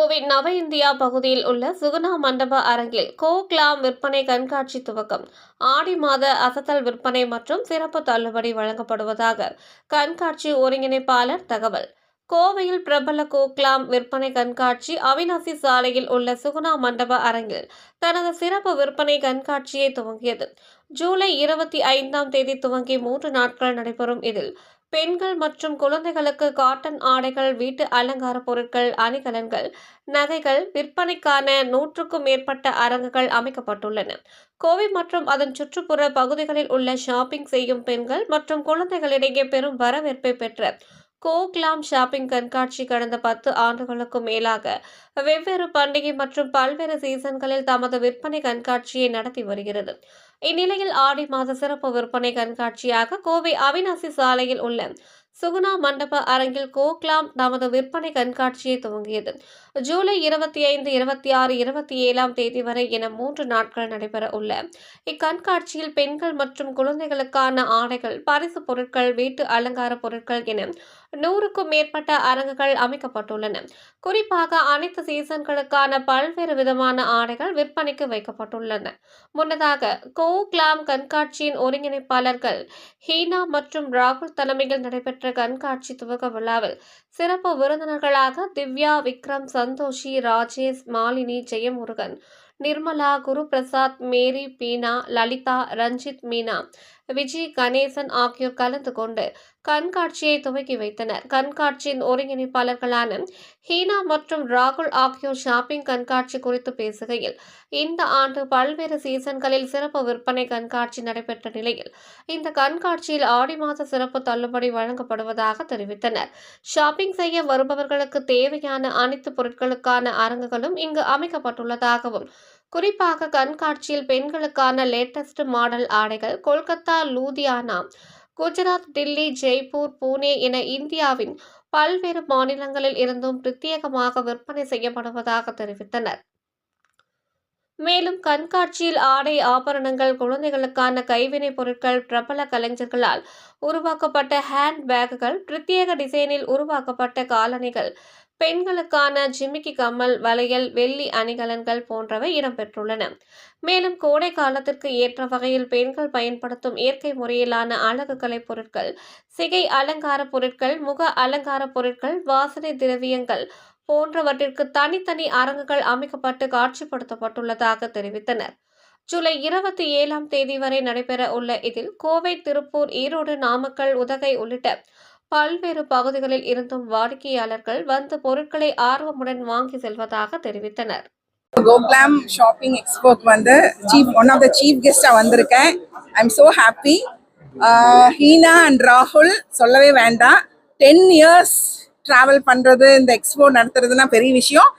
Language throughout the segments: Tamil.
கோவை நவ இந்தியா பகுதியில் உள்ள சுகுணா மண்டப அரங்கில் கோக்லாம் விற்பனை கண்காட்சி துவக்கம். ஆடி மாத அசத்தல் விற்பனை மற்றும் சிறப்பு தள்ளுபடி வழங்கப்படுவதாக கண்காட்சி ஒருங்கிணைப்பாளர் தகவல். கோவையில் பிரபல கோக்லாம் விற்பனை கண்காட்சி அவினாசி சாலையில் உள்ள சுகுணா மண்டப அரங்கில் தனது சிறப்பு விற்பனை கண்காட்சியை துவங்கியது. ஜூலை இருபத்தி ஐந்தாம் தேதி துவங்கி மூன்று நாட்கள் நடைபெறும் இதில் பெண்கள் மற்றும் குழந்தைகளுக்கு காட்டன் ஆடைகள் வீட்டு அலங்கார பொருட்கள் அணிகலன்கள் நகைகள் விற்பனைக்கான நூற்றுக்கும் மேற்பட்ட அரங்குகள் அமைக்கப்பட்டுள்ளன. கோவை மற்றும் அதன் சுற்றுப்புற பகுதிகளில் உள்ள ஷாப்பிங் செய்யும் பெண்கள் மற்றும் குழந்தைகளிடையே பெரும் வரவேற்பை பெற்ற கோக்லாம் ஷாப்பிங் கண்காட்சி கடந்த பத்து ஆண்டுகளுக்கும் மேலாக வெவ்வேறு பண்டிகை மற்றும் பல்வேறு சீசன்களில் தமது விற்பனை கண்காட்சியை நடத்தி வருகிறது. இந்நிலையில் ஆடி மாத சிறப்பு விற்பனை கண்காட்சியாக கோவை அவினாசி சாலையில் உள்ள சுகுணா மண்டப அரங்கில் கோக்லாம் தமது விற்பனை கண்காட்சியை துவங்கியது. ஜூலை இருபத்தி ஐந்து இருபத்தி ஆறு இருபத்தி ஏழாம் தேதி வரை என மூன்று நாட்கள் நடைபெற உள்ள இக்கண்காட்சியில் பெண்கள் மற்றும் குழந்தைகளுக்கான ஆடைகள் பரிசு பொருட்கள் வீட்டு அலங்கார பொருட்கள் என நூறுக்கும் மேற்பட்ட அரங்குகள் அமைக்கப்பட்டுள்ளன. குறிப்பாக அனைத்து சீசன்களுக்கான பல்வேறு விதமான ஆடைகள் விற்பனைக்கு வைக்கப்பட்டுள்ளன. முன்னதாக கோ கிளாம் கண்காட்சியின் ஒருங்கிணைப்பாளர்கள் ஹீனா மற்றும் ராகுல் தலைமையில் நடைபெற்ற கண்காட்சி துவக்க விழாவில் சிறப்பு விருந்தினர்களாக திவ்யா விக்ரம் சந்தோஷி ராஜேஷ் மாலினி ஜெயமுருகன் நிர்மலா குரு பிரசாத் மேரி பீனா லலிதா ரஞ்சித் மீனா விஜய் கணேசன் ஆகியோர் கலந்து கொண்டு கண்காட்சியை துவக்கி வைத்தனர். கண்காட்சியின் ஒருங்கிணைப்பாளர்களான ஹீனா மற்றும் ராகுல் ஆகியோர் ஷாப்பிங் கண்காட்சி குறித்து பேசுகையில் இந்த ஆண்டு பல்வேறு சீசன்களில் சிறப்பு விற்பனை கண்காட்சி நடைபெற்ற நிலையில் இந்த கண்காட்சியில் ஆடி மாத சிறப்பு தள்ளுபடி வழங்கப்படுவதாக தெரிவித்தனர். ஷாப்பிங் செய்ய வருபவர்களுக்கு தேவையான அனைத்து பொருட்களுக்கான அரங்குகளும் இங்கு அமைக்கப்பட்டுள்ளதாகவும் குறிப்பாக கண்காட்சியில் பெண்களுக்கான லேட்டஸ்ட் மாடல் ஆடைகள் கொல்கத்தா லூதியானா குஜராத் டில்லி ஜெய்ப்பூர் பூனே என இந்தியாவின் பல்வேறு மாநிலங்களில் இருந்தும் பிரத்யேகமாக விற்பனை செய்யப்படுவதாக தெரிவித்தனர். மேலும் கண்காட்சியில் ஆடை ஆபரணங்கள் குழந்தைகளுக்கான கைவினைப் பொருட்கள் பிரபல கலைஞர்களால் உருவாக்கப்பட்ட ஹேண்ட் பேக்குகள் பிரத்யேக டிசைனில் உருவாக்கப்பட்ட காலணிகள் பெண்களுக்கான ஜிமிக்கி கம்மல் வளையல் வெள்ளி அணிகலன்கள் போன்றவை இடம்பெற்றுள்ளன. மேலும் கோடை காலத்திற்கு ஏற்ற வகையில் பெண்கள் பயன்படுத்தும் இயற்கை முறையிலான அழகு கலை பொருட்கள் சிகை அலங்கார பொருட்கள் முக அலங்கார பொருட்கள் வாசனை திரவியங்கள் போன்றவற்றிற்கு தனித்தனி அரங்குகள் அமைக்கப்பட்டு காட்சிப்படுத்தப்பட்டுள்ளதாக தெரிவித்தனர். ஜூலை இருபத்தி ஏழாம் தேதி வரை நடைபெற உள்ள இதில் கோவை திருப்பூர் ஈரோடு நாமக்கல் உதகை உள்ளிட்ட பல்வேறு பகுதிகளில் இருந்தும் வாடிக்கையாளர்கள் வந்து பொருட்களை ஆர்வமுடன் வாங்கி செல்வதாக தெரிவித்தனர். கோக்லாம் ஷாப்பிங் எக்ஸ்போக்கு வந்து chief one of the chief கெஸ்டாக வந்திருக்கேன். I am so happy Heena and ராகுல் சொல்லவே வேண்டாம். டென் இயர்ஸ் ட்ராவல் பண்ணுறது இந்த எக்ஸ்போ நடத்துறதுனா பெரிய விஷயம்.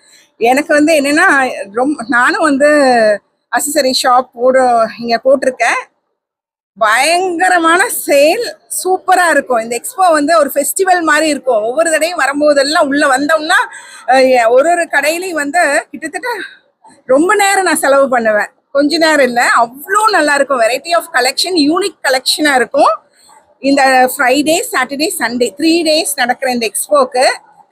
எனக்கு வந்து என்னென்னா ரொம்ப நானும் வந்து அசசரி ஷாப் போடு இங்கே போட்டிருக்கேன். பயங்கரமான சேல் சூப்பராக இருக்கும். இந்த எக்ஸ்போ வந்து ஒரு ஃபெஸ்டிவல் மாதிரி இருக்கும். ஒவ்வொரு தடையும் வரும்போதெல்லாம் உள்ளே வந்தோம்னா ஒரு ஒரு கடையிலையும் வந்து கிட்டத்தட்ட ரொம்ப நேரம் நான் செலவு பண்ணுவேன். கொஞ்ச நேரம் இல்லை. அவ்வளோ நல்லா இருக்கும். வெரைட்டி ஆஃப் கலெக்ஷன் யூனிக் கலெக்ஷனாக இருக்கும். இந்த Friday Saturday Sunday three days நடக்கிற இந்த எக்ஸ்போக்கு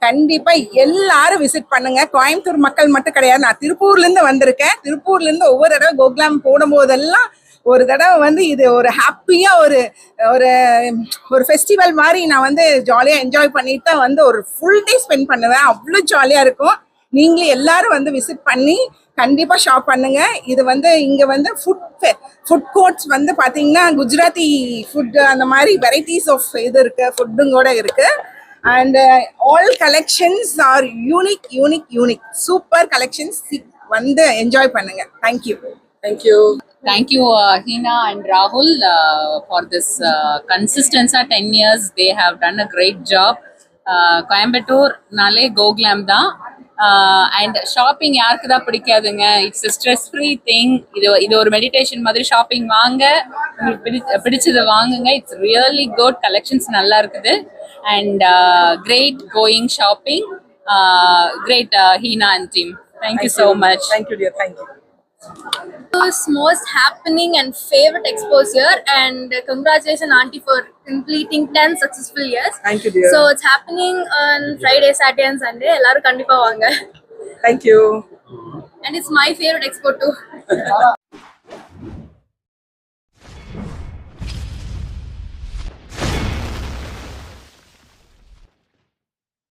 கண்டிப்பா எல்லாரும் விசிட் பண்ணுங்க. கோயம்புத்தூர் மக்கள் மட்டும் கிடையாது. நான் திருப்பூர்ல இருந்து வந்திருக்கேன். திருப்பூர்ல இருந்து ஒவ்வொரு தடவை கோகுலாம் போடும் போதெல்லாம் ஒரு தடவை வந்து இது ஒரு ஹாப்பியா ஒரு ஒரு ஒரு ஃபெஸ்டிவல் மாதிரி நான் வந்து ஜாலியா என்ஜாய் பண்ணிட்டு தான் வந்து ஒரு ஃபுல் டே ஸ்பெண்ட் பண்ணுவேன். அவ்வளோ ஜாலியா இருக்கும். நீங்களும் எல்லாரும் வந்து விசிட் பண்ணி கண்டிப்பா ஷாப் பண்ணுங்க. இது வந்து இங்க வந்து ஃபுட் ஃபுட் கோர்ட்ஸ் வந்து பாத்தீங்கன்னா குஜராத்தி ஃபுட் அந்த மாதிரி வெரைட்டிஸ் ஆஃப் இது இருக்கு ஃபுட்டும் கூட இருக்கு. And all collections are unique unique unique super collections வந்து என்ஜாய் பண்ணுங்க. Thank you thank you Thank you, uh, Hina and Rahul, uh, for this uh, consistency. 10 years, they have done a great job. Uh, Coimbatore நாலே கோகுலாம் தான் அண்ட் ஷாப்பிங் யாருக்கு தான் பிடிக்காதுங்க? இட்ஸ் ஸ்ட்ரெஸ் ஃப்ரீ திங் இது இது ஒரு மெடிடேஷன் மாதிரி ஷாப்பிங் வாங்க. உங்களுக்கு பிடி பிடிச்சதை வாங்குங்க. இட்ஸ் ரியலி குட் கலெக்ஷன்ஸ் நல்லா இருக்குது. And great going shopping great Heena and team thank you so much thank you dear thank you was most happening and favorite expos here and congratulations auntie for completing 10 successful years thank you dear so it's happening on friday saturday and sunday எல்லாரும் கண்டிப்பா வாங்க thank you and it's my favorite expo too